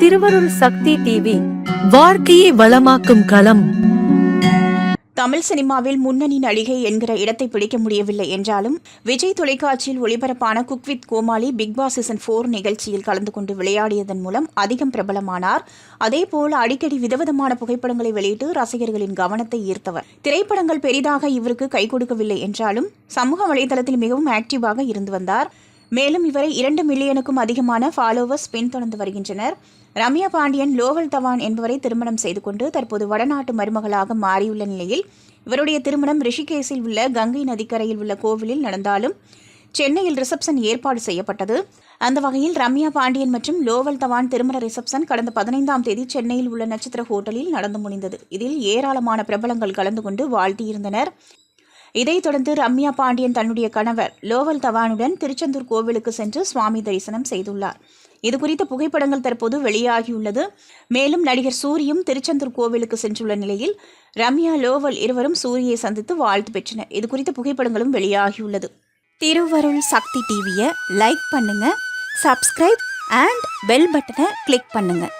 திருவருள் சக்தி டிவி வாழ்க்கையை வளமாக்கும் களம். தமிழ் சினிமாவில் முன்னணி நடிகை என்கிற இடத்தை பிடிக்க முடியவில்லை என்றாலும் விஜய் தொலைக்காட்சியில் ஒளிபரப்பான cook with Comali Bigg Boss season four நிகழ்ச்சியில் கலந்து கொண்டு விளையாடியதன் மூலம் அதிகம் பிரபலமானார். அதேபோல் அடிக்கடி விதவிதமான புகைப்படங்களை வெளியிட்டு ரசிகர்களின் கவனத்தை ஈர்த்தவர். திரைப்படங்கள் பெரிதாக இவருக்கு கை கொடுக்கவில்லை என்றாலும் சமூக வலைதளத்தில் மிகவும் ஆக்டிவாக இருந்து வந்தார். மேலும் இவரை இரண்டு மில்லியனுக்கும் அதிகமான ஃபாலோவர்ஸ் பின்தொடர்ந்து வருகின்றனர். ரம்யா பாண்டியன் லோவல் தவான் என்பவரை திருமணம் செய்து கொண்டு தற்போது வடநாட்டு மருமகளாக மாறியுள்ள நிலையில் இவருடைய திருமணம் ரிஷிகேசில் உள்ள கங்கை நதிக்கரையில் உள்ள கோவிலில் நடந்தாலும் சென்னையில் ரிசப்ஷன் ஏற்பாடு செய்யப்பட்டது. அந்த வகையில் ரம்யா பாண்டியன் மற்றும் லோவல் தவான் திருமண ரிசப்ஷன் கடந்த பதினைந்தாம் தேதி சென்னையில் உள்ள நட்சத்திர ஹோட்டலில் நடந்து முடிந்தது. இதில் ஏராளமான பிரபலங்கள் கலந்து கொண்டு வாழ்த்தியிருந்தனர். இதைத் தொடர்ந்து ரம்யா பாண்டியன் தன்னுடைய கணவர் லோவல் தவானுடன் திருச்செந்தூர் கோவிலுக்கு சென்று சுவாமி தரிசனம் செய்துள்ளார். இது குறித்த புகைப்படங்கள் தற்போது வெளியாகியுள்ளது. மேலும் நடிகர் சூரியும் திருச்செந்தூர் கோவிலுக்கு சென்றுள்ள நிலையில் ரம்யா லோவல் இருவரும் சூரியை சந்தித்து வாழ்த்து பெற்றனர். இது குறித்த புகைப்படங்களும் வெளியாகியுள்ளது. திருவருள் சக்தி டிவியை லைக் பண்ணுங்க சப்ஸ்கிரைப் அண்ட் பெல் பட்டனை கிளிக் பண்ணுங்கள்